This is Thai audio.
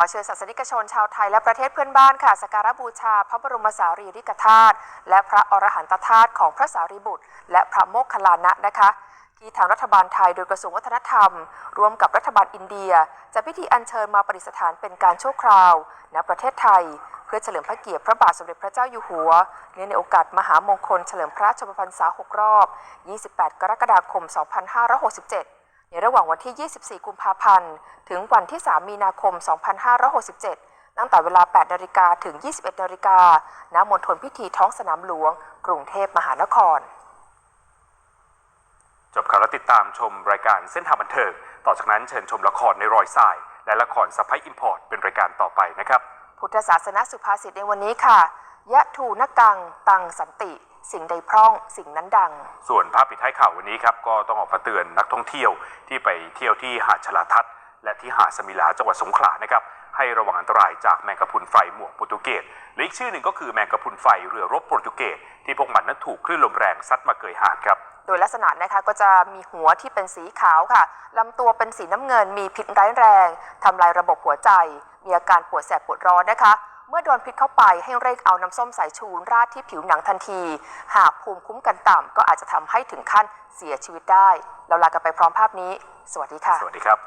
ขอเชิญศาสนิกชนชาวไทยและประเทศเพื่อนบ้านค่ะสักการะบูชาพระบรมสารีริกธาตุและพระอรหันตธาตุของพระสารีบุตร และพระโมคคัลลานะนะคะที่ทางรัฐบาลไทยโดยกระทรวงวัฒนธรรม ร่วมกับรัฐบาลอินเดียจะพิธีอัญเชิญมาประดิษฐานเป็นการชั่วคราวณประเทศไทย เพื่อเฉลิมพระเกียรติพระบาทสมเด็จพระเจ้าอยู่หัวเนื่องในโอกาสมหามงคลเฉลิมพระชนมพรรษา6รอบ 28 กรกฎาคม 2567 ในระหว่างวันที่ 24 กุมภาพันธ์ ถึงวันที่ 3 มีนาคม 2567 ตั้งแต่เวลา 8 นาฬิกาถึง 21 นาฬิกาณมณฑลพิธีท้องสนามหลวง กรุงเทพมหานคร จบข่าวแล้วติดตามชมรายการเส้นทางบันเทิง ต่อจากนั้นเชิญชมละครในรอยทราย และละครสไปอิมพอร์ตเป็นรายการต่อไปนะครับ พุทธศาสนสุภาษิตในวันนี้ค่ะ ยะทูนกัง ตังสันติ สิ่งใดพร่องสิ่งนั้นดัง ส่วนภาพปิดท้ายข่าววันนี้ครับก็ต้องออกมาเตือนนักท่องเที่ยวที่ไปเที่ยวที่หาดชลาทัศน์และที่หาดสมิลาจังหวัดสงขลานะครับให้ระวังอันตรายจากแมงกะพรุนไฟหมวกโปรตุเกสและอีกชื่อหนึ่งก็คือแมงกะพรุนไฟเรือรบโปรตุเกสที่พวกมันนั้นถูกคลื่นลมแรงซัดมาเกยหาดครับโดยลักษณะนะคะก็จะมีหัวที่เป็นสีขาวค่ะลำตัวเป็นสีน้ำเงินมีพิษร้ายแรงทำลายระบบหัวใจ มีอาการปวดแสบปวดร้อนนะคะ เมื่อโดนพิษเข้าไปให้เร่งเอาน้ำส้มสายชูราดที่ผิวหนังทันที หากภูมิคุ้มกันต่ำก็อาจจะทำให้ถึงขั้นเสียชีวิตได้ เราลากันไปพร้อมภาพนี้ สวัสดีค่ะ สวัสดีครับ